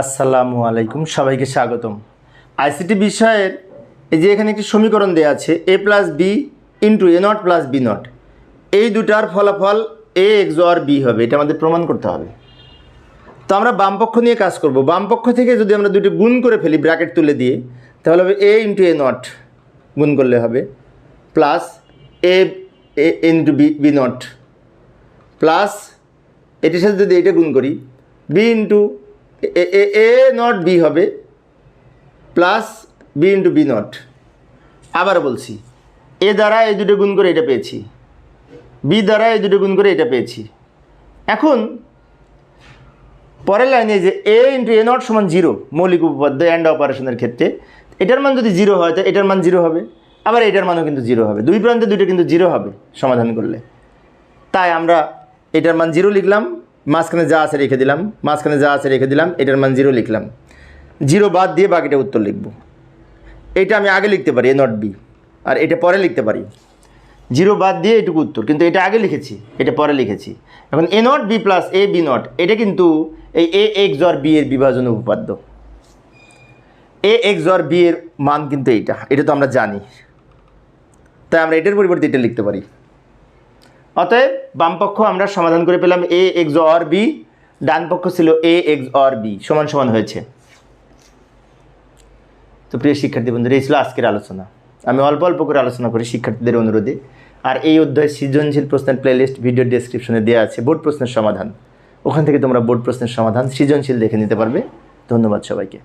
আসসালামু আলাইকুম, সবাইকে স্বাগতম। আইসিটি বিষয়ের এই যে এখানে একটি সমীকরণ দেওয়া আছে A plus B into A naught plus B naught এই দুটার ফলাফল এ এক্স আর বি হবে, এটা আমাদের প্রমাণ করতে হবে। তো আমরা বামপক্ষ নিয়ে কাজ করব। বামপক্ষ থেকে যদি আমরা দুটি গুণ করে ফেলি ব্র্যাকেট তুলে দিয়ে, তাহলে হবে এ ইন্টু এ নট গুণ করলে হবে plus A into B B naught plus এটির সাথে যদি এটা গুণ করি B into A A naught B হবে plus B into B naught আবার বলছি, এ দ্বারা এই দুটো গুণ করে এটা পেয়েছি বি দ্বারা এই দুটো গুণ করে এটা পেয়েছি। এখন, পরের লাইনে যে এ ইন্টু এ নট সমান জিরো মৌলিক উপপাদ্য অ্যান্ড অপারেশনের ক্ষেত্রে, এটার মান যদি জিরো হয়, তো এটার মান জিরো হবে, আবার এটার মানও কিন্তু জিরো হবে। দুই প্রান্তে দুটো কিন্তু জিরো হবে সমাধান করলে। তাই আমরা এটার মান জিরো লিখলাম মাঝখানে যা আছে রেখে দিলাম, মাঝখানে যা আছে রেখে দিলাম, এটার মান জিরো লিখলাম। জিরো বাদ দিয়ে বাকিটা উত্তর লিখব। এটা আমি আগে লিখতে পারি এ নট বি আর এটা পরে লিখতে পারি। জিরো বাদ দিয়ে এটুকু উত্তর, কিন্তু এটা আগে লিখেছি, এটা পরে লিখেছি। এখন A naught B plus A B naught এটা কিন্তু এই এ এক্স অর বি এর বিভাজন উপপাদ্য। এ এক্স অর বি এর মান কিন্তু এইটা, এটা তো আমরা জানি। তাই আমরা এটার পরিবর্তে এটা লিখতে পারি। অতএব বামপক্ষ আমরা সমাধান করে পেলাম এ এক্স অর বি ডান পক্ষ ছিল এ এক্স অর বি সমান সমান হয়েছে। তো প্রিয় শিক্ষার্থী বন্ধুরা, এই ছিল আজকের আলোচনা। আমি অল্প অল্প করে আলোচনা করি শিক্ষার্থীদের অনুরোধে। আর এই অধ্যায় সৃজনশীল প্রশ্নের প্লেলিস্ট ভিডিও ডেসক্রিপশনে দেওয়া আছে বোর্ড প্রশ্নের সমাধান। ওখান থেকে তোমরা বোর্ড প্রশ্নের সমাধান সৃজনশীল দেখে নিতে পারবে। ধন্যবাদ সবাইকে।